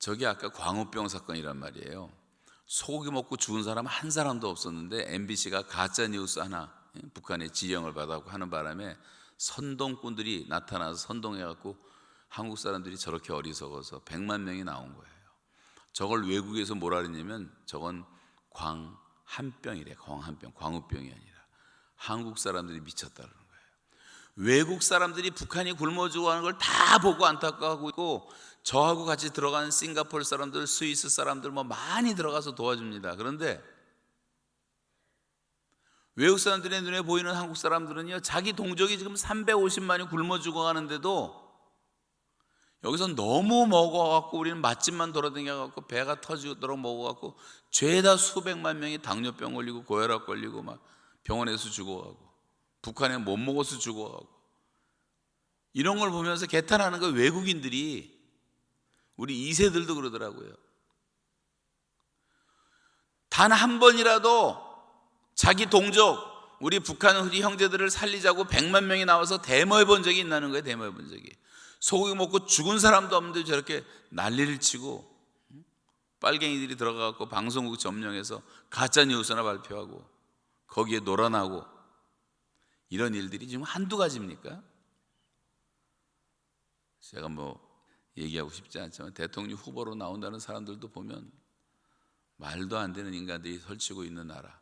저게 아까 광우병 사건이란 말이에요. 소고기 먹고 죽은 사람 한 사람도 없었는데 MBC가 가짜 뉴스 하나 예, 북한의 지령을 받았고 하는 바람에 선동꾼들이 나타나서 선동해 갖고 한국 사람들이 저렇게 어리석어서 100만 명이 나온 거예요. 저걸 외국에서 뭐라 그랬냐면 저건 광한병이래. 광한병, 광우병이 아니라 한국 사람들이 미쳤다는 거예요. 외국 사람들이 북한이 굶어 죽어가는 걸 다 보고 안타까워하고 있고 저하고 같이 들어간 싱가포르 사람들, 스위스 사람들 뭐 많이 들어가서 도와줍니다. 그런데 외국 사람들의 눈에 보이는 한국 사람들은요, 자기 동족이 지금 350만이 굶어 죽어가는데도 여기서 너무 먹어갖고 우리는 맛집만 돌아다녀갖고 배가 터지도록 먹어갖고 죄다 수백만 명이 당뇨병 걸리고 고혈압 걸리고 막 병원에서 죽어가고 북한에 못 먹어서 죽어가고 이런 걸 보면서 개탄하는 거 외국인들이 우리 이세들도 그러더라고요. 단 한 번이라도 자기 동족 우리 북한 우리 형제들을 살리자고 100만 명이 나와서 데모해 본 적이 있다는 거예요. 데모해 본 적이. 소고기 먹고 죽은 사람도 없는데 저렇게 난리를 치고 빨갱이들이 들어가고 방송국 점령해서 가짜 뉴스나 발표하고 거기에 놀아나고 이런 일들이 지금 한두 가지입니까? 제가 뭐 얘기하고 싶지 않지만 대통령 후보로 나온다는 사람들도 보면 말도 안 되는 인간들이 설치고 있는 나라.